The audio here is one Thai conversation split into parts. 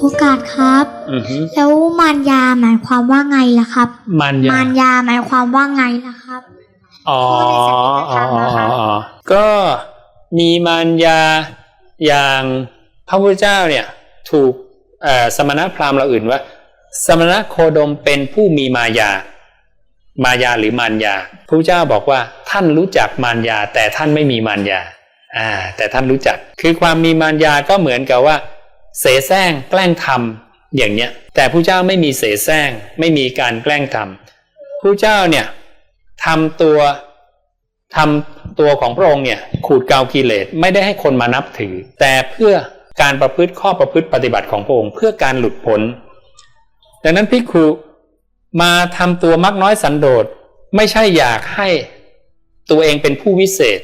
โอกาสครับอือฮึแล้วมารยาหมายความว่าไงล่ะครับ มันยามารยาหมายความว่าไงล่ะครับ อ๋อข้อในสัจธรรมนะคะอ๋อก็มีมารยาอย่างพระพุทธเจ้าเนี่ยถูกเอ่อสมณพราหมณ์เราอื่นว่า สมณโคดมเป็นผู้มีมายา มายาหรือมารยาพระพุทธเจ้าบอกว่าท่านรู้จักมารยาแต่ท่านไม่มีมารยาอ่าแต่ท่านรู้จัก คือความมีมารยาก็เหมือนกับว่า เสแสร้งแกล้งทำอย่างเนี้ยแต่พระเจ้าไม่มีเสแสร้งไม่มีการแกล้งทำพระเจ้าเนี่ยทำตัวทำตัวของพระองค์เนี่ยขูดเกากิเลสไม่ได้ให้คนมานับถือ แต่เพื่อการประพฤติข้อประพฤติปฏิบัติของพระองค์เพื่อการหลุดพ้น ดังนั้นพิกขุมาทำตัวมักน้อยสันโดษไม่ใช่อยากให้ตัวเองเป็นผู้วิเศษ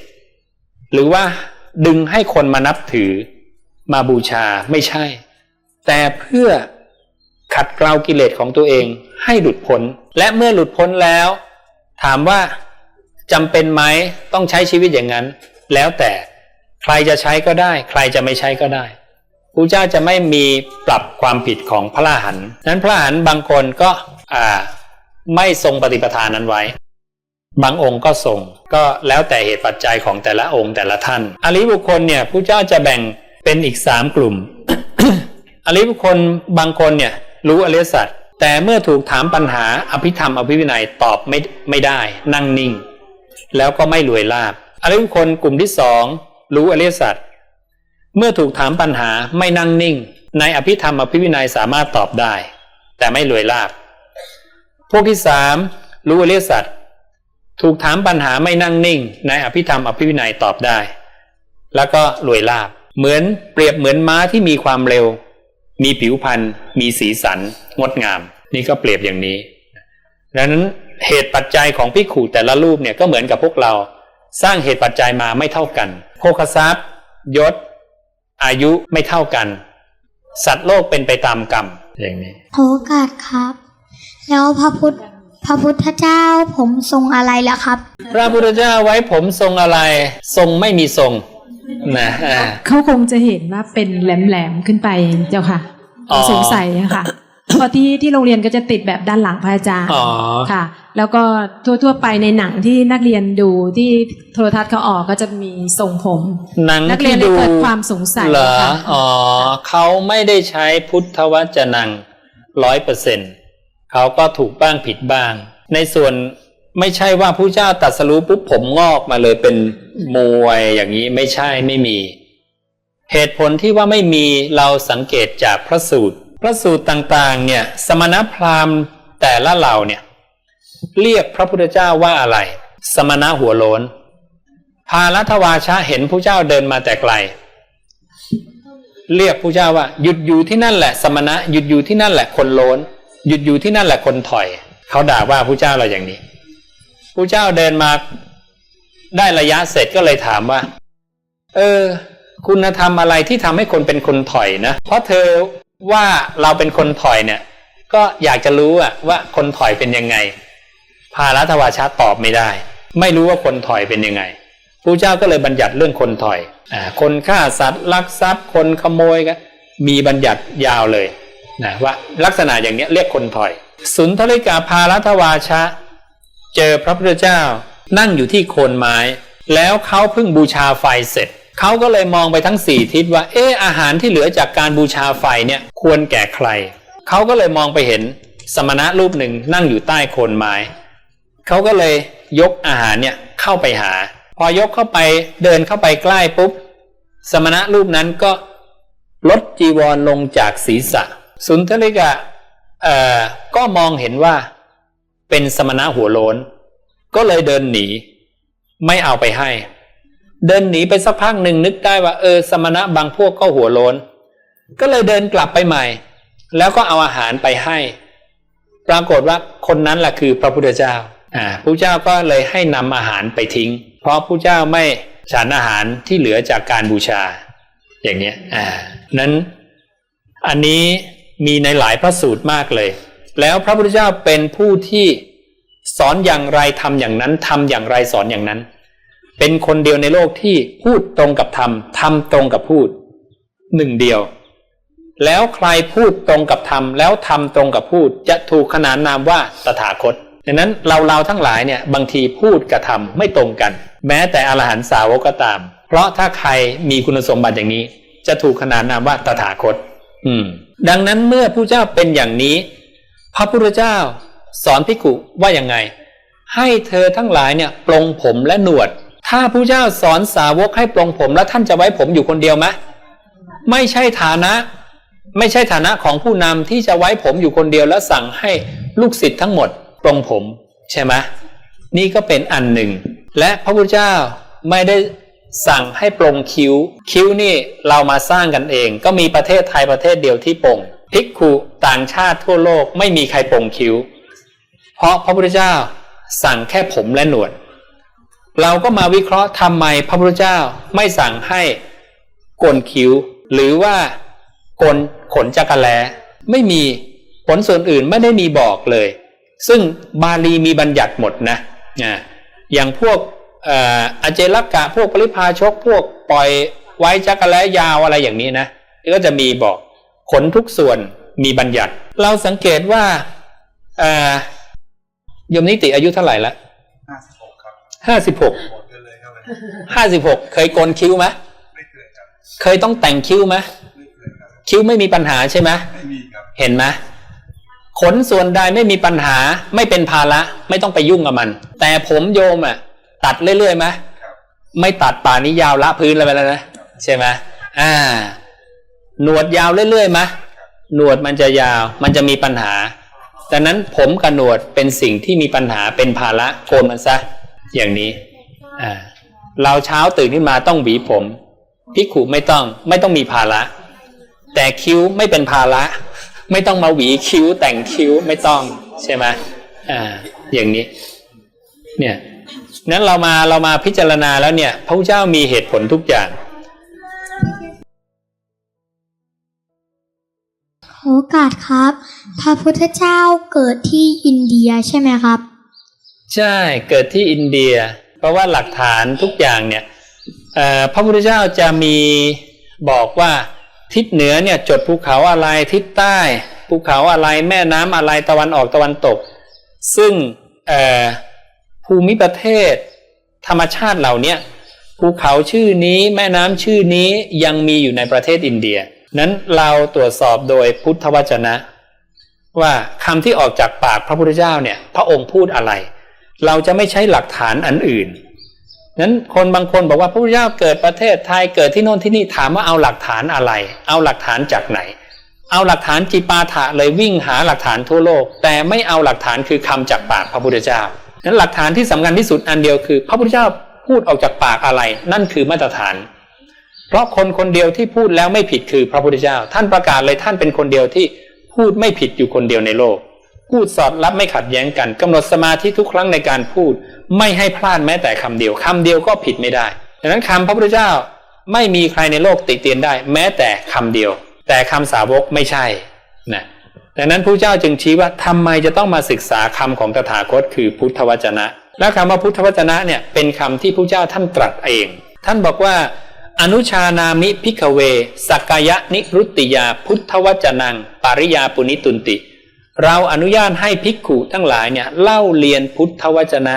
หรือว่าดึงให้คนมานับถือ มาบูชาไม่ใช่ แต่เพื่อขัดเกลากิเลสของตัวเองให้หลุดพ้น และเมื่อหลุดพ้นแล้ว ถามว่าจำเป็นไหมต้องใช้ชีวิตอย่างนั้น แล้วแต่ใครจะใช้ก็ได้ ใครจะไม่ใช้ก็ได้พระเจ้าจะไม่มีปรับความผิดของพระอรหันต์นั้นพระอรหันต์บางคนก็อ่าไม่ทรงปฏิปทานนั้นไว้ บางองค์ก็ทรงก็แล้วแต่เหตุปัจจัยของแต่ละองค์แต่ละท่าน อริบุคคลเนี่ยพระเจ้าจะแบ่ง เป็นอีกสามกลุ่ม อริยบุคคลบางคนเนี่ยรู้อริยสัจแต่เมื่อถูกถามปัญหาอภิธรรมอภิวินัยตอบไม่ไม่ได้ นั่งนิ่ง แล้วก็ไม่รวยลาบอริยบุคคลกลุ่มที่สองรู้อริยสัจเมื่อถูกถามปัญหาไม่นั่งนิ่ง ในอภิธรรมอภิวินัยสามารถตอบได้ แต่ไม่รวยลาบพวกที่สามรู้อริยสัจถูกถามปัญหาไม่นั่งนิ่ง ในอภิธรรมอภิวินัยตอบได้ แล้วก็รวยลาบ เหมือนเปรียบเหมือนม้าที่มีความเร็ว มีผิวพรรณมีสีสัน งดงาม นี่ก็เปรียบอย่างนี้ดังนั้นเหตุปัจจัยของพิกขุแต่ละรูปเนี่ยก็เหมือนกับพวกเรา สร้างเหตุปัจจัยมาไม่เท่ากันโภคทรัพย์ยศ อายุไม่เท่ากัน สัตว์โลกเป็นไปตามกรรมอย่างนี้โอกาสครับ แล้วพระพุทธพระพุทธเจ้าผมทรงอะไรล่ะครับ พระพุทธเจ้าไว้ผมทรงอะไร ทรงไม่มีทรง นะอ่าเขาคงจะเห็นว่าเป็นแหลมๆขึ้นไปเจ้าค่ะอ๋อสงสัยอะค่ะเพราะที่ที่โรงเรียนก็จะติดแบบด้านหลังพระอาจารย์อ๋อค่ะ แล้วก็ทั่วๆไปในหนังที่นักเรียนดูที่โทรทัศน์เขาออกก็จะมีทรงผมหนังนักเรียที่นได้ดูเกิดความสงสัยเหรอค่ะอ๋อเขาไม่ได้ใช้พุทธวจนังร้อยเปอร์เซ็นเขาก็ถูกบ้างผิดบ้าง ในส่วน ไม่ใช่ว่าผู้เจ้าตัดสรู้ปุ๊บผมงอกมาเลยเป็นมวยอย่างนี้ไม่ใช่ไม่มี เหตุผลที่ว่าไม่มีเราสังเกตจากพระสูตร พระสูตรต่างๆ เนี่ย สมณพราหมณ์แต่ละเหล่าเนี่ย เรียกพระพุทธเจ้าว่าอะไร สมณะหัวโลนพาลัทวาชะเห็นผู้เจ้าเดินมาแต่ไกล เรียกผู้เจ้าว่า หยุดอยู่ที่นั่นแหละ สมณะหยุดอยู่ที่นั่นแหละคนโลนหยุดอยู่ที่นั่นแหละคนถอย เขาด่าว่าผู้เจ้าเราอย่างนี้ ผู้เจ้าเดินมาได้ระยะเสร็จก็เลยถามว่า เออ คุณธรรมอะไรที่ทำให้คนเป็นคนถอยนะ เพราะเธอว่าเราเป็นคนถอยเนี่ย ก็อยากจะรู้อะว่าคนถอยเป็นยังไง พาลัทวาชะตอบไม่ได้ ไม่รู้ว่าคนถอยเป็นยังไงพระเจ้าก็เลยบัญญัติเรื่องคนถอยอ่าคนฆ่าสัตว์ลักทรัพย์ คนขโมยกันมีบัญญัติยาวเลยนะว่าลักษณะอย่างเนี้ยเรียกคนถอย สุนทริกาพาลัทวาชะ เจอพระพุทธเจ้า นั่งอยู่ที่โคนไม้ แล้วเขาเพิ่งบูชาไฟเสร็จ เขาก็เลยมองไปทั้งสี่ทิศว่า เอออาหารที่เหลือจากการบูชาไฟเนี่ยควรแก่ใคร เขาก็เลยมองไปเห็นสมณะรูปหนึ่งนั่งอยู่ใต้โคนไม้ เขาก็เลยยกอาหารเนี่ยเข้าไปหา พอยกเข้าไปเดินเข้าไปใกล้ปุ๊บ สมณะรูปนั้นก็ลดจีวรลงจากศีรษะ สุนทริกะเอ่อก็มองเห็นว่า เป็นสมณะหัวโลนก็เลยเดินหนี ไม่เอาไปให้ เดินหนีไปสักพักหนึ่งนึกได้ว่าเออ สมณะบางพวกก็หัวโลนก็เลยเดินกลับไปใหม่ แล้วก็เอาอาหารไปให้ ปรากฏว่าคนนั้นแหละคือพระพุทธเจ้าอ่าพระเจ้าก็เลยให้นำอาหารไปทิ้ง เพราะพระเจ้าไม่ฉันอาหารที่เหลือจากการบูชา อย่างเนี้ยอ่านั้นอันนี้มีในหลายพระสูตรมากเลย แล้วพระพุทธเจ้าเป็นผู้ที่สอนอย่างไรทำอย่างนั้นทำอย่างไรสอนอย่างนั้น เป็นคนเดียวในโลกที่พูดตรงกับทำทำตรงกับพูดหนึ่งเดียว แล้วใครพูดตรงกับธรรมแล้วทำตรงกับพูดจะถูกขนานนามว่าตถาคตดังนั้นเราเราทั้งหลายเนี่ยบางทีพูดกับทำไม่ตรงกัน แม้แต่อรหันสาวกก็ตาม เพราะถ้าใครมีคุณสมบัติอย่างนี้ จะถูกขนานนามว่าตถาคต อืม ดังนั้นเมื่อผู้เจ้าเป็นอย่างนี้ พระพุทธเจ้าสอนภิกุว่าอย่างไง ให้เธอทั้งหลายเนี่ยปลงผมและหนวด ถ้าผู้เจ้าสอนสาวกให้ปลงผมแล้วท่านจะไว้ผมอยู่คนเดียวไหมไม่ใช่ฐานะ ไม่ใช่ฐานะของผู้นำที่จะไว้ผมอยู่คนเดียวแล้วสั่งให้ลูกศิษย์ทั้งหมดปลงผมใช่ไหมนี่ก็เป็นอันหนึ่ง และพระพุทธเจ้าไม่ได้สั่งให้ปลงคิ้ว คิ้วนี่เรามาสร้างกันเอง ก็มีประเทศไทยประเทศเดียวที่ปลง ภิกขุต่างชาติทั่วโลกไม่มีใครปงคิ้ว เพราะพระพุทธเจ้าสั่งแค่ผมและหนวด เราก็มาวิเคราะห์ทำไมพระพุทธเจ้าไม่สั่งให้โกนคิ้ว หรือว่าโกนขนจักรแลไม่มีผลส่วนอื่นไม่ได้มีบอกเลย ซึ่งบาลีมีบัญญัติหมดนะอย่างพวกอ่ออเจลกะพวกปริพาชกพวกปล่อยไว้จักรแลยาวอะไรอย่างนี้นะก็จะมีบอก ขนทุกส่วนมีบัญญัติ เราสังเกตว่าเอ่อยมนิติอายุเท่าไหร่ละห้าสิบหกครับห้าสิบหกหมดกันเลยครับเลยห้าสิบหกเคยโกนคิ้วไหมไม่เคยครับเคยต้องแต่งคิ้วไหมไม่เคยครับคิ้วไม่มีปัญหาใช่ไหมไม่มีครับเห็นไหมขนส่วนใดไม่มีปัญหาไม่เป็นภาระไม่ต้องไปยุ่งกับมัน แต่ผมโยมอะ ตัดเรื่อยๆไหมครับไม่ตัดป่านนี้ยาวละพื้นเลยไปแล้วนะใช่ไหมอ่า หนวดยาวเรื่อยๆไหมหนวดมันจะยาว มันจะมีปัญหาดังนั้นผมกับหนวดเป็นสิ่งที่มีปัญหาเป็นภาระโกนมันซะอย่างนี้อ่าเราเช้าตื่นขึ้นมาต้องหวีผมพิกขุไม่ต้องไม่ต้องมีภาระ แต่คิ้วไม่เป็นภาระ ไม่ต้องมาหวีคิ้วแต่งคิ้วไม่ต้องใช่ไหมอ่าอย่างนี้ เนี่ยนั้นเรามาเรามาพิจารณาแล้วเนี่ย พระเจ้ามีเหตุผลทุกอย่าง โอกาสครับ พระพุทธเจ้าเกิดที่อินเดียใช่ไหมครับ ใช่เกิดที่อินเดีย เพราะว่าหลักฐานทุกอย่างเนี่ยพระพุทธเจ้าจะมีบอกว่าทิศเหนือเนี่ยจดภูเขาอะไรทิศใต้ภูเขาอะไรแม่น้ำอะไรตะวันออกตะวันตก ซึ่งภูมิประเทศ ธรรมชาติเหล่าเนี้ภูเขาชื่อนี้แม่น้ำชื่อนี้ยังมีอยู่ในประเทศอินเดีย นั้นเราตรวจสอบโดยพุทธวจนะ ว่าคำที่ออกจากปากพระพุทธเจ้าเนี่ยพระองค์พูดอะไร เราจะไม่ใช้หลักฐานอันอื่นนั้นคนบางคนบอกว่าพระพุทธเจ้าเกิดประเทศไทยเกิดที่โน่นที่นี่ถามว่าเอาหลักฐานอะไร เอาหลักฐานจากไหน เอาหลักฐานจิปาถะเลยวิ่งหาหลักฐานทั่วโลก แต่ไม่เอาหลักฐานคือคำจากปากพระพุทธเจ้านั้นหลักฐานที่สำคัญที่สุดอันเดียวคือ พระพุทธเจ้าพูดออกจากปากอะไร นั่นคือมาตรฐาน เพราะคนคนเดียวที่พูดแล้วไม่ผิดคือพระพุทธเจ้า ท่านประกาศเลยท่านเป็นคนเดียวที่พูดไม่ผิดอยู่คนเดียวในโลก พูดสอดรับไม่ขัดแย้งกันกำหนดสมาธิทุกครั้งในการพูด ไม่ให้พลาดแม้แต่คำเดียวคำเดียวก็ผิดไม่ได้ดังนั้นคำพระพุทธเจ้าไม่มีใครในโลกติเตียนได้ แม้แต่คำเดียว แต่คำสาวกไม่ใช่นะดังนั้นพระเจ้าจึงชี้ว่าทำไมจะต้องมาศึกษาคำของตถาคต คือพุทธวจนะ และคำว่าพุทธวจนะเนี่ยเป็นคำที่พระเจ้าท่านตรัสเอง ท่านบอกว่า อนุชานามิพิกเว สักกายะนิรุตติยาพุทธวจนัง ปาริยาปุนิตุนติ เราอนุญาตให้ภิกขุทั้งหลายเนี่ยเล่าเรียนพุทธวจนะ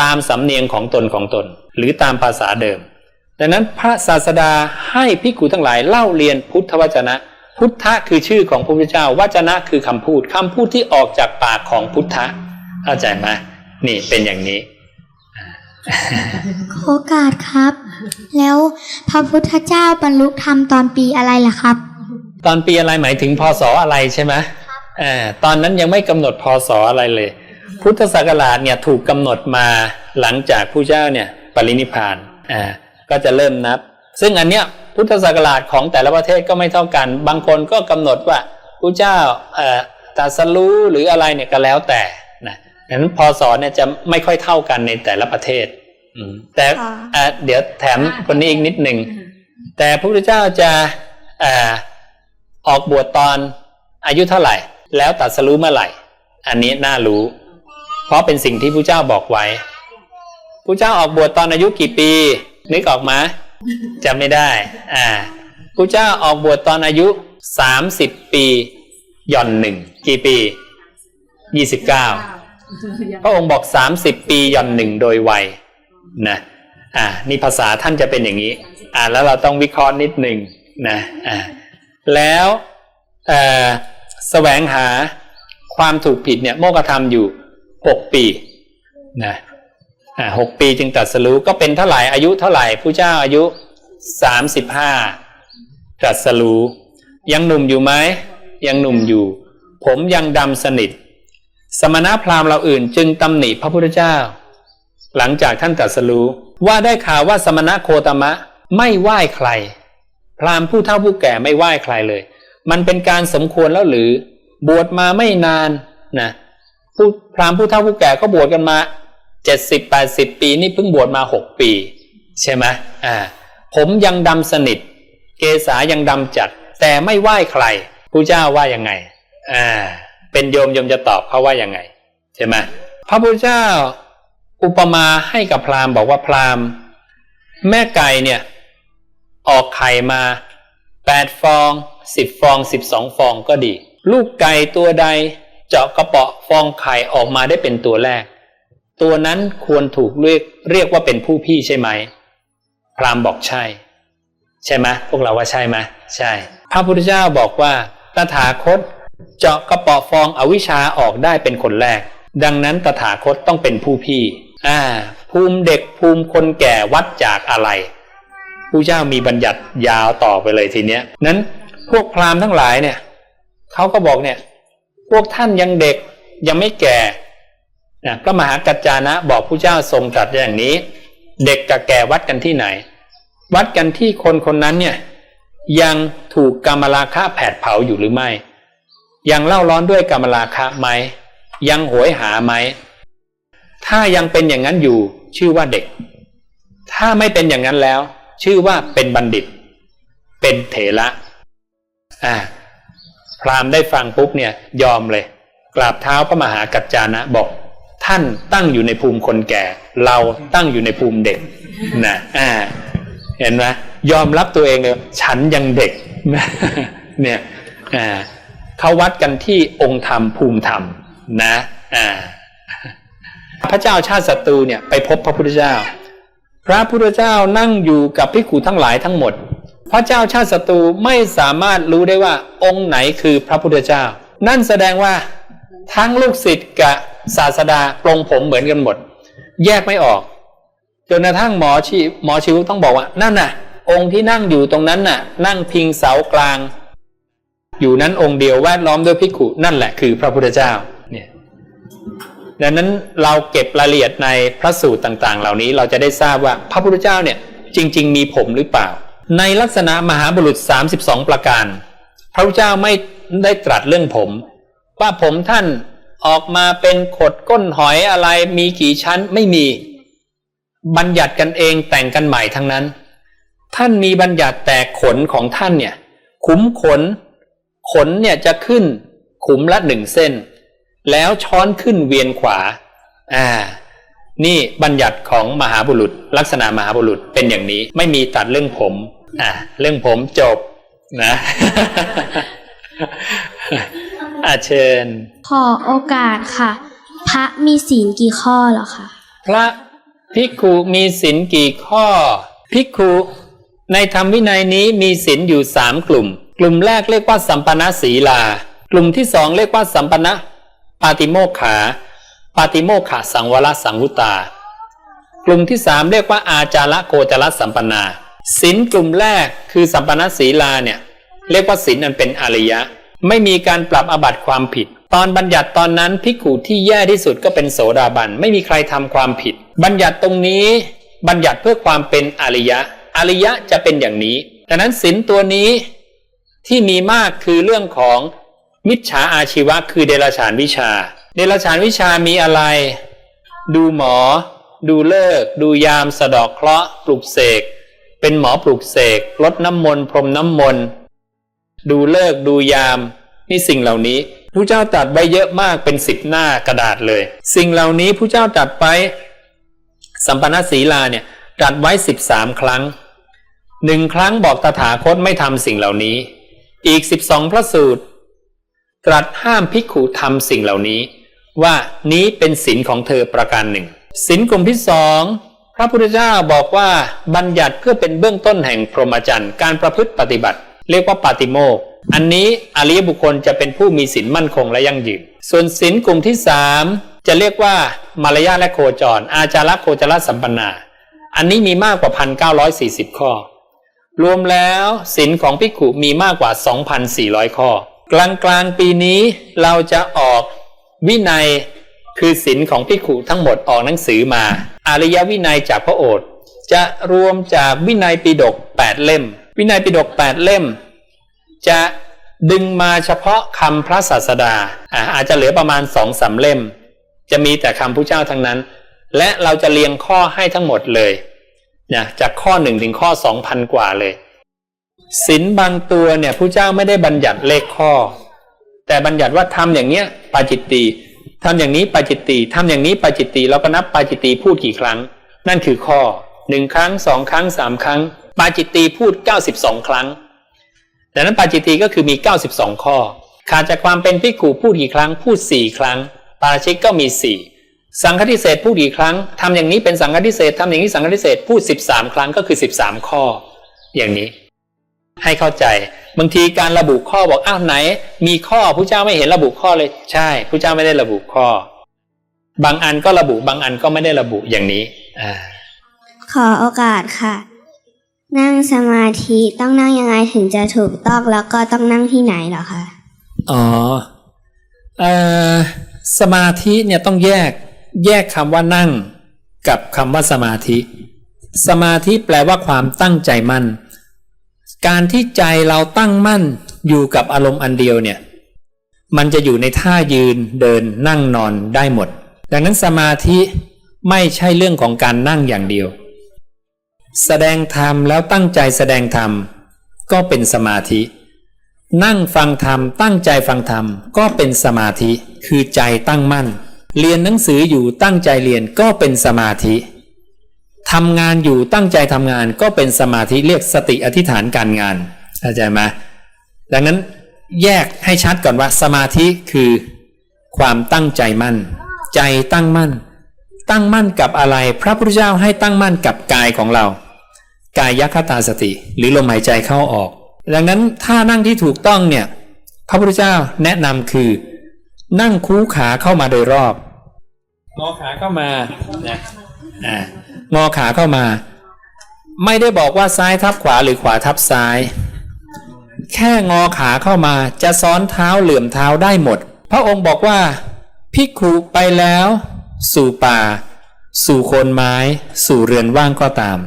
ตามสำเนียงของตนของตน หรือตามภาษาเดิม ดังนั้นพระศาสดาให้ภิกขุทั้งหลายเล่าเรียนพุทธวจนะ พุทธะคือชื่อของพระพุทธเจ้าวจนะคือคำพูดคำพูดที่ออกจากปากของพุทธะเข้าใจไหมนี่เป็นอย่างนี้ โอกาสครับ แล้วพระพุทธเจ้าบรรลุธรรมตอนปีอะไรล่ะครับ ตอนปีอะไรหมายถึงพศอะไรใช่ไหมอ่าตอนนั้นยังไม่กำหนดพศอะไรเลย พุทธศักราชเนี่ยถูกกำหนดมาหลังจากผู้เจ้าเนี่ยปรินิพพานอ่าก็จะเริ่มนับ ซึ่งอันเนี้ยพุทธศักราชของแต่ละประเทศก็ไม่เท่ากัน บางคนก็กำหนดว่าผู้เจ้าเอ่อตรัสรู้หรืออะไรเนี่ยก็แล้วแต่ นะดังนั้นพศเนี่ยจะไม่ค่อยเท่ากันในแต่ละประเทศอืมแต่ค่ะอ่าเดี๋ยวแถมคนนี้อีกนิดหนึ่ง แต่พระพุทธเจ้าจะอ่าออกบวชตอนอายุเท่าไหร่ แล้วตรัสรู้เมื่อไหร่ อันนี้น่ารู้ เพราะเป็นสิ่งที่พระเจ้าบอกไว้พระเจ้าออกบวชตอนอายุกี่ปี นึกออกมาจำไม่ได้ อ่าพระเจ้าออกบวชตอนอายุสามสิบปีหย่อนหนึ่งกี่ปียี่สิบเก้า พระองค์บอกสามสิบปีย่อนหนึ่งโดยวัยนะอ่านี่ภาษาท่านจะเป็นอย่างนี้ อ่าแล้วเราต้องวิเคราะห์นิดหนึ่งนะอ่าแล้วแสวงหาความถูกผิดเนี่ยโมกธรรมอยู่หกปีนะอ่าหกปีจึงตรัสรู้ก็เป็นเท่าไหร่อายุเท่าไหร่ผู้เจ้าอายุสามสิบห้าตรัสรู้ยังหนุ่มอยู่ไหมยังหนุ่มอยู่ ผมยังดำสนิท สมณพราหมณ์เราอื่นจึงตำหนิพระพุทธเจ้า หลังจากท่านตรัสรู้ว่าได้ข่าวว่าสมณะโคตมะไม่ไหว้ใคร พราหมณ์ผู้เฒ่าผู้แก่ไม่ไหว้ใครเลย มันเป็นการสมควรแล้วหรือบวชมาไม่นานนะผู้พราหมณ์ผู้เฒ่าผู้แก่ก็บวชกันมาเจ็ดสิบแปดสิบปีนี่เพิ่งบวชมาหกปี ใช่ไหมอ่าผมยังดำสนิท เกษายังดำจัด แต่ไม่ไหว้ใครผู้เจ้าว่ายังไงอ่า เป็นโยมโยมจะตอบเขาว่ายังไงใช่ไหมพระพุทธเจ้าอุปมาให้กับพราหมณ์บอกว่าพราหมณ์ แม่ไก่เนี่ย ออกไข่มาแปดฟองสิบฟองสิบสองฟองก็ดี ลูกไก่ตัวใดเจาะกระเปาะฟองไข่ออกมาได้เป็นตัวแรก ตัวนั้นควรถูกเรียกเรียกว่าเป็นผู้พี่ใช่ไหม พราหมณ์บอกใช่ ใช่ไหมพวกเราว่าใช่ไหมใช่ พระพุทธเจ้าบอกว่าตถาคต เจาะกระปาะฟองอวิชชาออกได้เป็นคนแรก ดังนั้นตถาคตต้องเป็นผู้พี่ อ่า ภูมิเด็กภูมิคนแก่วัดจากอะไรผู้เจ้ามีบัญญัติยาวต่อไปเลยทีเนี้ยนั้นพวกพราหมณ์ทั้งหลายเนี่ยเขาก็บอกเนี่ย พวกท่านยังเด็กยังไม่แก่นะพระมหากัจจานะบอกผู้เจ้าทรงตรัสอย่างนี้ เด็กกับแก่วัดกันที่ไหน วัดกันที่คนคนนั้นเนี่ยยังถูกกรรมราคะแผดเผาอยู่หรือไม่ ยังเล่าร้อนด้วยกรรมราคะไหม ยังโหยหาไหม ถ้ายังเป็นอย่างนั้นอยู่ชื่อว่าเด็ก ถ้าไม่เป็นอย่างนั้นแล้ว ชื่อว่าเป็นบัณฑิต เป็นเถระอ่าพราหมณ์ได้ฟังปุ๊บเนี่ยยอมเลย กราบเท้าพระมหากัจจานะบอก ท่านตั้งอยู่ในภูมิคนแก่ เราตั้งอยู่ในภูมิเด็กนะอ่าเห็นไหมยอมรับตัวเองเลยฉันยังเด็กเนี่ยอ่า เขาวัดกันที่องค์ธรรมภูมิธรรมนะอ่าพระเจ้าชาติศัตรูเนี่ยไปพบพระพุทธเจ้า พระพุทธเจ้านั่งอยู่กับภิกขุทั้งหลายทั้งหมด พระเจ้าชาติศัตรูไม่สามารถรู้ได้ว่าองค์ไหนคือพระพุทธเจ้า นั่นแสดงว่าทั้งลูกศิษย์กับศาสดาปรงผมเหมือนกันหมด แยกไม่ออก จนกระทั่งหมอชีหมอชีวต้องบอกว่านั่นน่ะ องค์ที่นั่งอยู่ตรงนั้นน่ะ นั่งพิงเสากลาง อยู่นั้นองค์เดียวแวดล้อมด้วยภิกขุนั่นแหละคือพระพุทธเจ้าเนี่ยดังนั้นเราเก็บรายละเอียดในพระสูตรต่าง ๆ เหล่านี้เราจะได้ทราบว่าพระพุทธเจ้าเนี่ยจริง ๆ มีผมหรือเปล่า ในลักษณะมหาบุรุษ 32 ประการ พระพุทธเจ้าไม่ได้ตรัสเรื่องผม ว่าผมท่านออกมาเป็นขดก้นหอยอะไรมีกี่ชั้นไม่มี บัญญัติกันเองแต่งกันใหม่ทั้งนั้น ท่านมีบัญญัติแต่ขนของท่านเนี่ยขุมขน ขนเนี่ยจะขึ้นขุมละหนึ่งเส้น แล้วช้อนขึ้นเวียนขวา อ่า นี่บัญญัติของมหาบุรุษ ลักษณะมหาบุรุษเป็นอย่างนี้ ไม่มีตัดเรื่องผม อ่า เรื่องผมจบนะอาเชิญ ขอโอกาสค่ะ พระมีศีลกี่ข้อเหรอคะพระภิกขุมีศีลกี่ข้อภิกขุในธรรมวินัยนี้มีศีลอยู่สามกลุ่ม กลุ่มแรกเรียกว่าสัมปนาศีลา กลุ่มที่สองเรียกว่าสัมปนะปาติโมกขา ปาติโมกขาสังวรสังวุตา กลุ่มที่สามเรียกว่าอาจาระโคจรสัมปนาศีลกลุ่มแรกคือสัมปนาศีลาเนี่ยเรียกว่าศีลอันเป็นอริยะ ไม่มีการปรับอบัติความผิด ตอนบัญญัติตอนนั้นภิกขุที่แย่ที่สุดก็เป็นโสดาบันไม่มีใครทำความผิด บัญญัติตรงนี้ บัญญัติเพื่อความเป็นอริยะ อริยะจะเป็นอย่างนี้ดังนั้นศีลตัวนี้ ที่มีมากคือเรื่องของมิจฉาอาชีวะ คือเดรัจฉานวิชา เดรัจฉานวิชามีอะไร ดูหมอ ดูเลิก ดูยามสะดอกเคราะห์ปลุกเสก เป็นหมอปลุกเสกลดน้ำมนต์พรมน้ำมนต์ดูเลิกดูยาม นี่สิ่งเหล่านี้พระเจ้าตรัสไว้เยอะมากเป็นสิบหน้ากระดาษเลย สิ่งเหล่านี้พระเจ้าตรัสไปสัมปนาศีลาเนี่ยตรัสไว้สิบสามครั้งหนึ่งครั้งบอกตถาคตไม่ทำสิ่งเหล่านี้ อีก 12 พระสูตร ตรัสห้ามภิกขุทำสิ่งเหล่านี้ ว่านี้เป็นศีลของเธอประการหนึ่งศีลกลุ่มที่สองพระพุทธเจ้าบอกว่าบัญญัติเพื่อเป็นเบื้องต้นแห่งพรหมจรรย์การประพฤติปฏิบัติ เรียกว่าปาติโมกอันนี้อริยบุคคลจะเป็นผู้มีศีลมั่นคงและยั่งยืน ส่วนศีลกลุ่มที่สามจะเรียกว่ามารยาและโคจร อาจาระโคจรสัมปนนาอันนี้มีมากกว่า 1,940 ข้อ รวมแล้วศีลของภิกขุมีมากกว่า 2,400 ข้อ กลางกลางปีนี้เราจะออกวินัยคือศีลของภิกขุทั้งหมดออกหนังสือมา อริยวินัยจากพระโอษฐ์จะรวมจากวินัยปิฎก8 เล่ม วินัยปิฎก8 เล่ม จะดึงมาเฉพาะคำพระศาสดาอาอาจจะเหลือประมาณสองสาเล่ม จะมีแต่คำผู้เจ้าทั้งนั้น และเราจะเรียงข้อให้ทั้งหมดเลย นะจากข้อหนึ่งถึงข้อสองพันกว่าเลยศีลบางตัวเนี่ยผู้เจ้าไม่ได้บัญญัติเลขข้อ แต่บัญญัติว่าทำอย่างเนี้ยปาจิตตีทำอย่างนี้ปาจิตตีทำอย่างนี้ปาจิตตีเราก็นับปาจิตตีพูดกี่ครั้ง นั่นคือข้อหนึ่งครั้งสองครั้งสามครั้ง ปาจิตตีพูดเก้าสิบสองครั้งดังนั้นปาจิตตีก็คือมี 92 ข้อขาดจากความเป็นพิกขุพูดกี่ครั้งพูด 4 ครั้ง ปาราชิกก็มี 4 สังฆทิเศษพูดกี่ครั้งทำอย่างนี้เป็นสังฆทิเศษทำอย่างนี้สังฆทิเศษพูด 13 ครั้งก็คือ 13 ข้อ อย่างนี้ ให้เข้าใจบางทีการระบุข้อบอกอ้าวไหน มีข้อผู้เจ้าไม่เห็นระบุข้อเลย ใช่ผู้เจ้าไม่ได้ระบุข้อ บางอันก็ระบุบางอันก็ไม่ได้ระบุอย่างนี้อ่าขอโอกาสค่ะ นั่งสมาธิต้องนั่งยังไงถึงจะถูกต้องแล้วก็ต้องนั่งที่ไหนเหรอคะอ๋อเอ่อสมาธิเนี่ยต้องแยก แยกคำว่านั่ง กับคำว่าสมาธิ สมาธิแปลว่าความตั้งใจมั่น การที่ใจเราตั้งมั่นอยู่กับอารมณ์อันเดียวเนี่ย มันจะอยู่ในท่ายืนเดินนั่งนอนได้หมด ดังนั้นสมาธิไม่ใช่เรื่องของการนั่งอย่างเดียว แสดงธรรมแล้วตั้งใจแสดงธรรมก็เป็นสมาธิ นั่งฟังธรรมตั้งใจฟังธรรมก็เป็นสมาธิ คือใจตั้งมั่น เรียนหนังสืออยู่ตั้งใจเรียนก็เป็นสมาธิทำงานอยู่ตั้งใจทำงานก็เป็นสมาธิเรียกสติอธิษฐานการงานเข้าใจไหมดังนั้นแยกให้ชัดก่อนว่าสมาธิคือความตั้งใจมั่น ใจตั้งมั่น ตั้งมั่นกับอะไร พระพุทธเจ้าให้ตั้งมั่นกับกายของเรา กายยัคตาสติ หรือลมหายใจเข้าออก ดังนั้นถ้านั่งที่ถูกต้องเนี่ยพระพุทธเจ้าแนะนำคือ นั่งคูขาเข้ามาโดยรอบ งอขาเข้ามานะอ่างอขาเข้ามา ไม่ได้บอกว่าซ้ายทับขวาหรือขวาทับซ้าย แค่งอขาเข้ามาจะซ้อนเท้าเหลื่อมเท้าได้หมด พระองค์บอกว่าพิกขุไปแล้ว สู่ป่า สู่โคนไม้ สู่เรือนว่างก็ตาม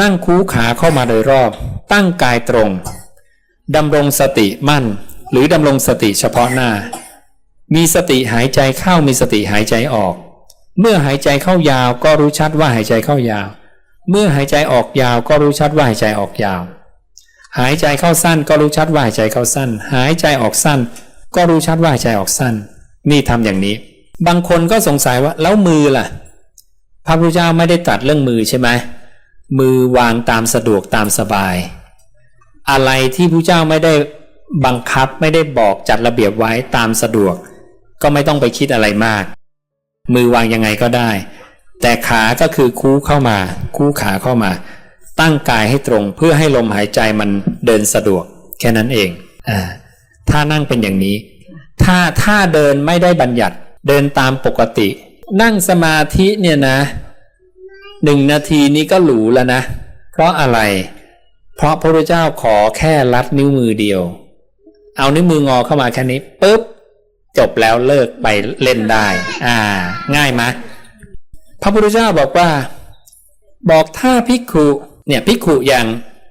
นั่งคูขาเข้ามาโดยรอบ ตั้งกายตรงดำรงสติมั่น หรือดำรงสติเฉพาะหน้า มีสติหายใจเข้ามีสติหายใจออก เมื่อหายใจเข้ายาวก็รู้ชัดว่าหายใจเข้ายาว เมื่อหายใจออกยาวก็รู้ชัดว่าหายใจออกยาว หายใจเข้าสั้นก็รู้ชัดว่าหายใจเข้าสั้น หายใจออกสั้น ก็รู้ชัดว่าหายใจออกสั้น นี่ทำอย่างนี้ บางคนก็สงสัยว่าแล้วมือล่ะ พระพุทธเจ้าไม่ได้ตัดเรื่องมือใช่ไหมมือวางตามสะดวกตามสบาย อะไรที่พระเจ้าไม่ได้บังคับไม่ได้บอกจัดระเบียบไว้ตามสะดวก ก็ไม่ต้องไปคิดอะไรมาก มือวางยังไงก็ได้ แต่ขาก็คือคู่เข้ามา คู่ขาเข้ามา ตั้งกายให้ตรงเพื่อให้ลมหายใจมันเดินสะดวก แค่นั้นเองอ่าถ้านั่งเป็นอย่างนี้ ถ้าถ้าเดินไม่ได้บัญญัติเดินตามปกติ นั่งสมาธิเนี่ยนะหนึ่งนาทีนี้ก็หรูแล้วนะ เพราะอะไร เพราะพระพุทธเจ้าขอแค่ลัดนิ้วมือเดียว เอานิ้วมืองอเข้ามาแค่นี้ปุ๊บ จบแล้วเลิกไปเล่นได้ อ่า ง่ายไหมพระพุทธเจ้าบอกว่า บอกถ้าภิกขุเนี่ยภิกขุอย่าง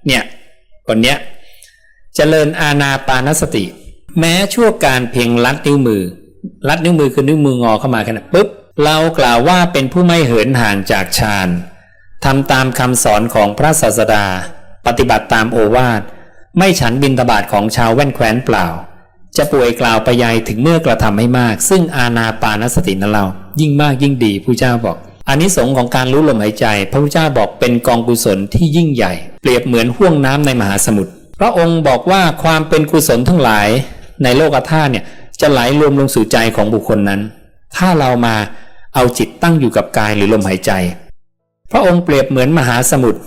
เนี่ยคนเนี้ยเจริญอาณาปานสติ แม้ชั่วการเพียงลัดนิ้วมือ ลัดนิ้วมือคือนิ้วมืองอเข้ามาแค่นั้นปุ๊บเรากล่าวว่าเป็นผู้ไม่เหินห่างจากฌานทำตามคำสอนของพระศาสดา ปฏิบัติตามโอวาท ไม่ฉันบินตบาทของชาวแว่นแคว้นเปล่า จะป่วยกล่าวไปยายถึงเมื่อกระทำให้มาก ซึ่งอาณาปานสตินั้นเรา ยิ่งมากยิ่งดีผู้เจ้าบอกอานิสงส์ของการรู้ลมหายใจ พระพุทธเจ้าบอกเป็นกองกุศลที่ยิ่งใหญ่ เปรียบเหมือนห่วงน้ำในมหาสมุทรพระองค์บอกว่าความเป็นกุศลทั้งหลายในโลกธาตุเนี่ยจะไหลรวมลงสู่ใจของบุคคลนั้น ถ้าเรามาเอาจิตตั้งอยู่กับกายหรือลมหายใจ พระองค์เปรียบเหมือนมหาสมุทร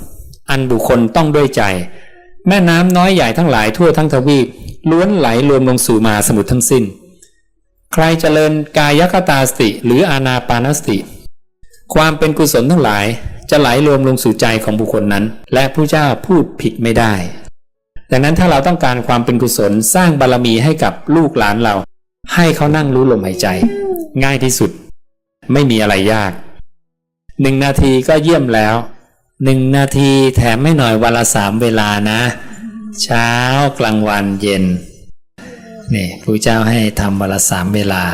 อันบุคคลต้องด้วยใจ แม่น้ำน้อยใหญ่ทั้งหลายทั่วทั้งทวีป ล้วนไหลรวมลงสู่มหาสมุทรทั้งสิ้น ใครเจริญกายคตาสติ หรืออานาปานสติ ความเป็นกุศลทั้งหลายจะไหลรวมลงสู่ใจของบุคคลนั้น และผู้เจ้าพูดผิดไม่ได้ ดังนั้นถ้าเราต้องการความเป็นกุศลสร้างบารมีให้กับลูกหลานเรา ให้เขานั่งรู้ลมหายใจ ง่ายที่สุด ไม่มีอะไรยากหนึ่งนาทีก็เยี่ยมแล้วหนึ่งนาทีแถมไม่หน่อยวันละสามเวลานะ เช้ากลางวันเย็นนี่พระเจ้าให้ทำวันละสามเวลา